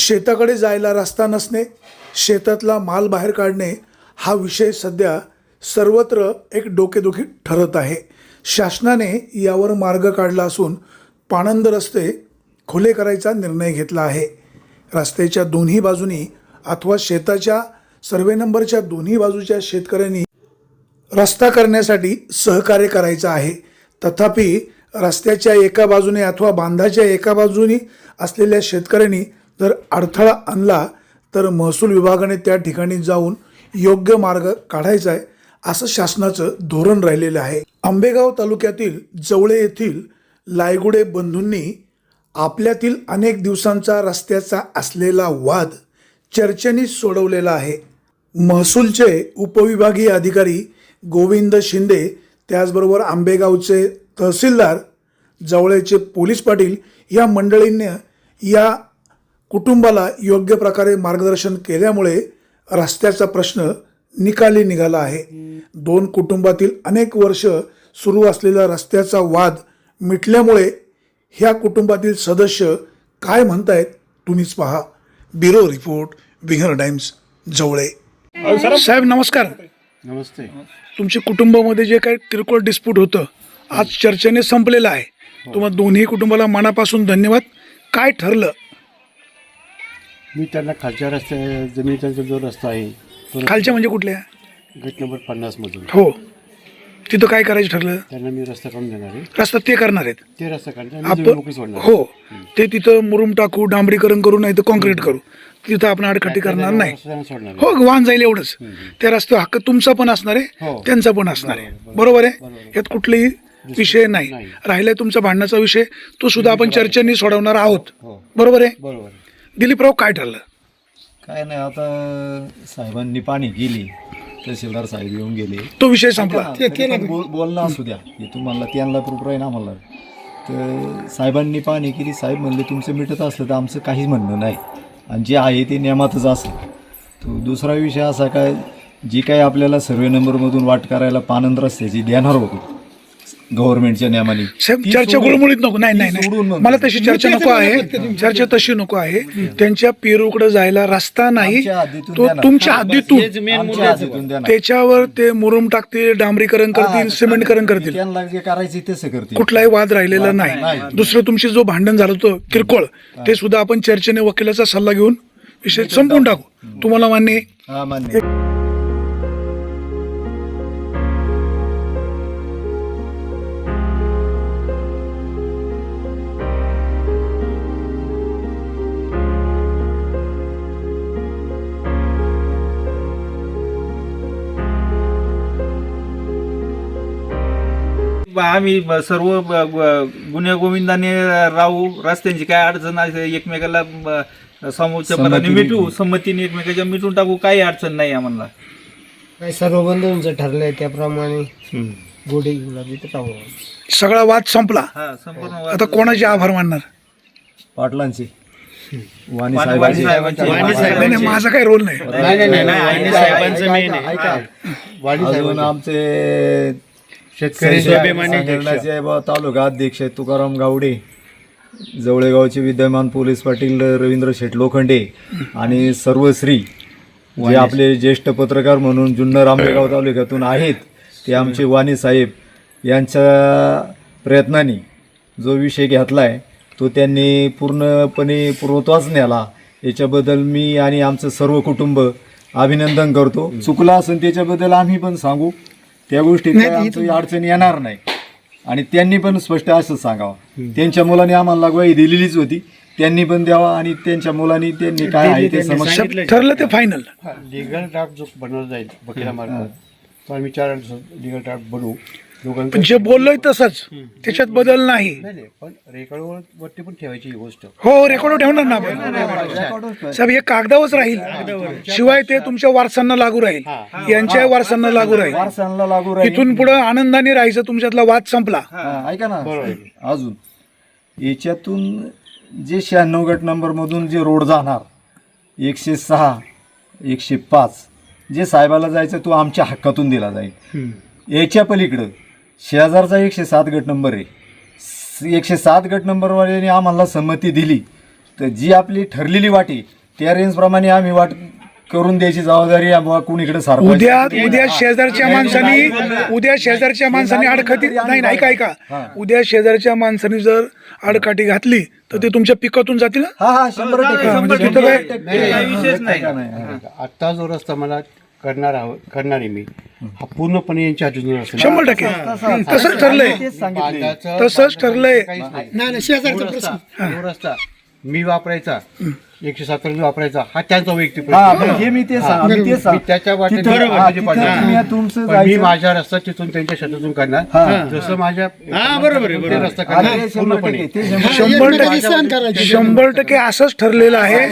शेताकडे जायला रस्ता नसणे शेतातला माल बाहेर काढणे हा विषय सध्या सर्वत्र एक डोकेदुखी ठरत आहे. शासनाने यावर मार्ग काढला असून पाणंद रस्ते खुले करायचा निर्णय घेतला आहे. रस्त्याच्या दोन्ही बाजूनी अथवा शेताच्या सर्वे नंबरच्या दोन्ही बाजूच्या शेतकऱ्यांनी रस्ता करण्यासाठी सहकार्य करायचं आहे. तथापि रस्त्याच्या एका बाजूने अथवा बांधाच्या एका बाजूनी असलेल्या शेतकऱ्यांनी जर अडथळा आणला तर महसूल विभागाने त्या ठिकाणी जाऊन योग्य मार्ग काढायचा आहे असं शासनाचं धोरण राहिलेलं आहे. आंबेगाव तालुक्यातील जवळे येथील लायगुडे बंधूंनी आपल्यातील अनेक दिवसांचा रस्त्याचा असलेला वाद चर्चेने सोडवलेला आहे. महसूलचे उपविभागीय अधिकारी गोविंद शिंदे त्याचबरोबर आंबेगावचे तहसीलदार जवळचे पोलीस पाटील या मंडळींनी या कुटुंबाला योग्य प्रकारे मार्गदर्शन केल्यामुळे रस्त्याचा प्रश्न निकाली निघाला आहे. दोन कुटुंबातील अनेक वर्ष सुरू असलेला रस्त्याचा वाद मिटल्यामुळे ह्या कुटुंबातील सदस्य काय म्हणतायत तुम्हीच पहा. Bureau report winger Times Jawale. साहेब नमस्कार. नमस्ते. तुमच्या कुटुंबामध्ये जे काही किरकोळ डिस्प्यूट होतं आज चर्चेने संपलेलं आहे. तुम्हाला दोन्ही कुटुंबाला मनापासून धन्यवाद. काय ठरलं? मी त्यांना खालच्या रस्त्या जमिनीचा जो रस्ता आहे तो खालच्या म्हणजे कुठल्या? गट नंबर पन्नासमधून हो. तिथं काय करायचं ठरलं? त्यांना मी रस्ता काढून देणार आहे. रस्ता ते करणार आहेत. ते रस्ता सोडणार. हो. ते तिथं मुरुम टाकू डांबरीकरण करू नाही तर कॉन्क्रीट करू. तिथं आपण आडखटी करणार नाही. रस्ता. हो वाहन जाईल एवढंच. त्या रस्त्यावर हक्क तुमचा पण असणार आहे हो. त्यांचा पण असणार आहे. बरोबर आहे? यात कुठलेही विषय नाही. राहिलाय तुमचा भांडणाचा विषय तो सुद्धा आपण चर्चेने सोडवणार आहोत. हो बरोबर आहे? बरोबर दिलीपराव काय ठरलं? काय नाही आता साहेबांनी पाणी गेली तहसीलदार साहेब येऊन गेले. तो विषय संपला. बोल बोलणं असू द्या. हे तुम्हाला त्यांना प्रूफ राहील आम्हाला. तर साहेबांनी पाणी केली. साहेब म्हणले तुमचं मिटत असलं तर आमचं काहीच म्हणणं नाही. आणि जे आहे ते नियमातच असेल. तो दुसरा विषय असा काय जी काही आपल्याला सर्वे नंबरमधून वाट करायला पानंद रस्त्याची देणार होतो. गव्हर्नमेंटच्या नियमाने. साहेब ती चर्चा सोडून- गुळमुळीत नको. नाही नाही ती सोडून नाही म्हणतो. मला तशी चर्चा नको आहे. चर्चा तशी नको आहे. त्यांच्या पेरूकडे जायला रस्ता नाही. आमच्या हद्दीतून तो द्या ना. तुमच्या हद्दीतून आमच्या हद्दीतून द्या ना. त्याच्यावर ते मुरुम टाकतील डांबरीकरण करतील सिमेंटकरण करतील. त्यांना जे करायचे तसं करतील. कुठलाही वाद राहिलेला नाही. नाही. दुसरं तुमची जो भांडण झालं होतं किरकोळ ते सुद्धा आपण चर्चेने वकिलाचा सल्ला घेऊन विषय संपवून टाकू. तुम्हाला मान्य आहे? हा मान्य आम्ही सर्व गुन्हे गोविंदाने राहू रस्त्यांची काय अडचण असेल एकमेकाला समोरच्या पदाने मिटू संमतीने एकमेकाच्या मिटून टाकू काही अडचण नाही आम्हाला. काही सर्व बंधूंचं ठरलंय त्याप्रमाणे गोडे गुलाबी तर टाकू सगळा वाद संपला. हा संपूर्ण आता कोणाचे आभार मानणार? पाटलांचे. वाणी वाणी साहेबांचे. साहेबांचे. नाही नाही माझा काही रोल नाही. शेतकरी स्वाभिमानी संघटनाचे ब- तालुका अध्यक्ष तुकाराम गावडे. जवळेगावचे विद्यमान पोलीस पाटील रवींद्र शेठ लोखंडे आणि सर्वश्री जे आपले ज्येष्ठ पत्रकार म्हणून जुन्नर आंबेगाव तालुक्यातून आहेत ते आमचे वाणी साहेब यांच्या प्रयत्नाने जो विषय घेतला आहे तो त्यांनी पूर्णपणे पूर्वत्वाच नेला याच्याबद्दल मी आणि आमचं सर्व कुटुंब अभिनंदन करतो. चुकला असेल त्याच्याबद्दल आम्ही पण सांगू. त्या गोष्टीत काय आमची अडचण येणार नाही. आणि त्यांनी पण स्पष्ट असंच सांगावं. त्यांच्या मुलाने आम्हाला ग्वाही दिलेलीच होती. त्यांनी पण द्यावा आणि त्यांच्या मुलांनी त्यांनी काय आहे ते समक्ष ठरलं ते फायनल लिगल ड्राफ्ट जो बनवला जाईल वकिलामार्फत तो आम्ही चार लिगल ड्राफ्ट बनवू. पण जे बोललोय तसंच. त्याच्यात बदल नाही. नाही नाही पण रेकॉर्ड वरती पण ठेवायची ही गोष्ट. हो रेकॉर्ड ठेवणार ना आपण. साहेब हे कागदावरच राहील. शिवाय ते तुमच्या वारसांना लागू राहील. यांच्या वारसांना लागू राहील. वारसांना लागू राहील. इथून पुढे आनंदाने राहायचं तुमच्यातला वाद संपला. हा, ऐका ना. अजून. याच्यातून जे शहाण्णव गट नंबरमधून जे रोड जाणार एकशे सहा एकशे पाच जे साहेबाला जायचं तो आमच्या हक्कातून दिला जाईल. याच्या पलीकडं शेजारचा एकशे सात गट नंबर आहे. एकशे सात गट नंबरवाल्याने आम्हाला संमती दिली. तर जी आपली ठरलेली वाटी त्या रेंजप्रमाणे आम्ही वाट करून द्यायची जबाबदारी कोण इकडे सारखं उद्या उद्या शेजारच्या माणसानी उद्या शेजारच्या माणसानी आडकाठी नाही नाही, ऐका ऐका. उद्या शेजारच्या माणसानी जर आडकाठी घातली तर ते तुमच्या पिकातून जातील ना? हा हा शंभर टक्के. हा, म्हणजे काय-. आत्ता जो रस्ता मला करणार आहोत करणार आहे मी. हा पूर्णपणे यांच्या हातून शंभर टक्के. तसंच ठरलंय. तसंच ठरलंय. नाही. रस्ता मी वापरायचा. एकशे सत्तर वापरायचा. हा त्यांचा वैयक्तिक हा प्रश्न. हे मी ते सांग- मी तेच मी सांग- त्याच्या वाटेने तिथं- बरोबर हा, म्हणजे तिथं पडणार. तुम्ही या तुमचं पण मी जायचं. माझ्या रस्ता तिथून त्यांच्या शेतातून करणार जसं माझ्या बरोबर आहे रस्ता हा, शंभर पूर्णपणे. टक्के, ते शंभर- शंभर टक्के शंभर टक्के असंच ठरलेलं आहे.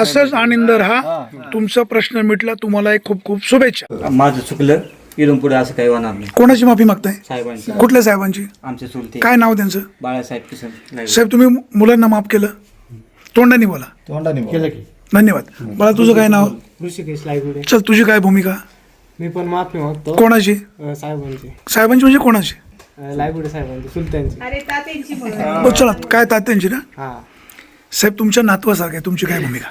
असंच आनंदर हा. तुमचा प्रश्न मिटला तुम्हाला एक खूप खूप शुभेच्छा. माझं चुकलं. इथून पुढे असं काही होणार नाही. कोणाची माफी मागताय? साहेबांची. कुठल्या साहेबांची? आमचे चुलते काय नाव त्यांचं? बाळासाहेब किसन. साहेब तुम्ही मुलांना माफ केलं? तोंडाने बोला. तोंडाने बोल. केलं की. धन्यवाद. बाळा तुझं काय नाव? ऋषिकेश लायगुडे. चल तुझी काय भूमिका? मी पण माफी मागतो. कोणाची? अ, साहेबांची. साहेबांची म्हणजे कोणाची? अ, लायगुडे साहेबांची सुलतानची अरे तात्यांची म्हणून चला काय तात्यांची ना? हा. साहेब तुमच्या नातवासारखं आहे तुमची काय भूमिका?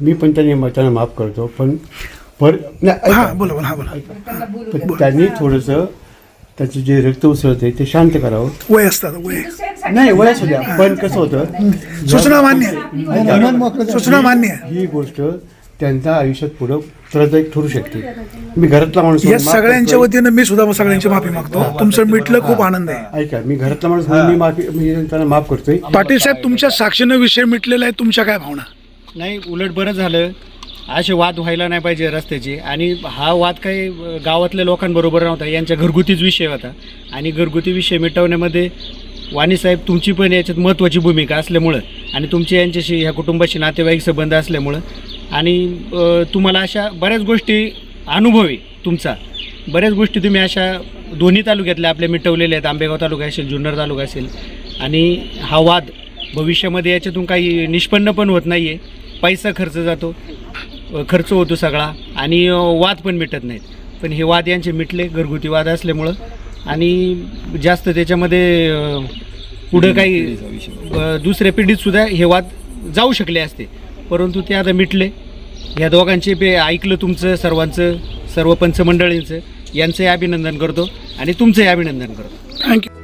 मी पण त्यांनी त्यांना माफ करतो पण पर नाही, ऐका. हा बोला बोला हा बोला. पण त्यांनी थोडस त्याचं जे रक्त उसळते ते शांत करावं. वय असतात वय. नाही वय असू द्या पण कसं होतं सूचना मान्य आहे. सूचना मान्य आहे. ही गोष्ट त्यांच्या आयुष्यात पुढं त्रदायक ठरू शकते. मी घरातला माणूस या सगळ्यांच्या. वतीनं मी सुद्धा सगळ्यांची माफी मागतो. तुमचं मिटलं खूप आनंद आहे. ऐका मी घरातला माणूस म्हणून मी माफी मी त्यांना माफ करतोय. पाटील साहेब तुमच्या साक्षीनं विषय मिटलेला आहे तुमच्या काय भावना? नाही उलट बरं झालं. असे वाद व्हायला नाही पाहिजे रस्त्याचे. आणि हा वाद काही गावातल्या लोकांबरोबर नव्हता. यांच्या घरगुतीच विषय होता. आणि घरगुती विषय मिटवण्यामध्ये वाणीसाहेब तुमची पण याच्यात महत्त्वाची भूमिका असल्यामुळं आणि तुमचे यांच्याशी ह्या कुटुंबाशी नातेवाईक संबंध असल्यामुळं आणि तुम्हाला अशा बऱ्याच गोष्टी अनुभवी तुमचा. बऱ्याच गोष्टी तुम्ही अशा दोन्ही तालुक्यातल्या आपल्या मिटवलेल्या आहेत. आंबेगाव तालुका असेल जुन्नर तालुका असेल. आणि हा वाद भविष्यामध्ये याच्यातून काही निष्पन्न पण होत नाही आहे पैसा खर्च जातो. खर्च होतो सगळा आणि वाद पण मिटत नाहीत. पण हे वाद यांचे मिटले घरगुती वाद असल्यामुळं. आणि जास्त त्याच्यामध्ये पुढं काही दुसऱ्या पिढीतसुद्धा हे वाद जाऊ शकले असते. परंतु ते आता मिटले. या दोघांचे बे ऐकलं तुमचं सर्वांचं सर्व पंचमंडळींचं. यांचंही अभिनंदन करतो आणि तुमचंही अभिनंदन करतो. थँक्यू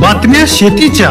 बातम्या शेतीच्या.